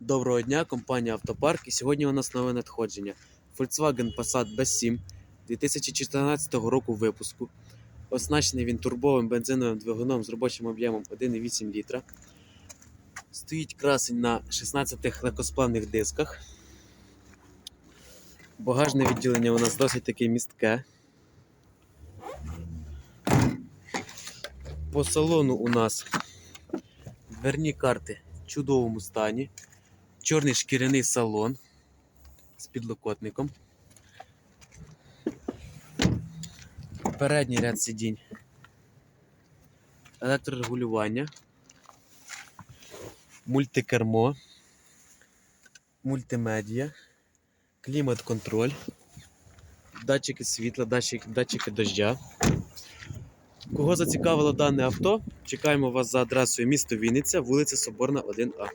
Доброго дня, компанія Автопарк. І сьогодні у нас нове надходження. Volkswagen Passat B7 2014 року випуску. Оснащений він турбовим бензиновим двигуном з робочим об'ємом 1,8 літра. Стоїть красень на 16 легкосплавних дисках. Багажне відділення у нас досить таки містке. По салону у нас дверні карти в чудовому стані. Чорний шкіряний салон з підлокотником. Передній ряд сидінь. Електрорегулювання. Мультикермо. Мультимедіа. Клімат-контроль. Датчики світла, датчики, датчики дождя. Кого зацікавило дане авто, чекаємо вас за адресою місто Вінниця, вулиця Соборна, 1А.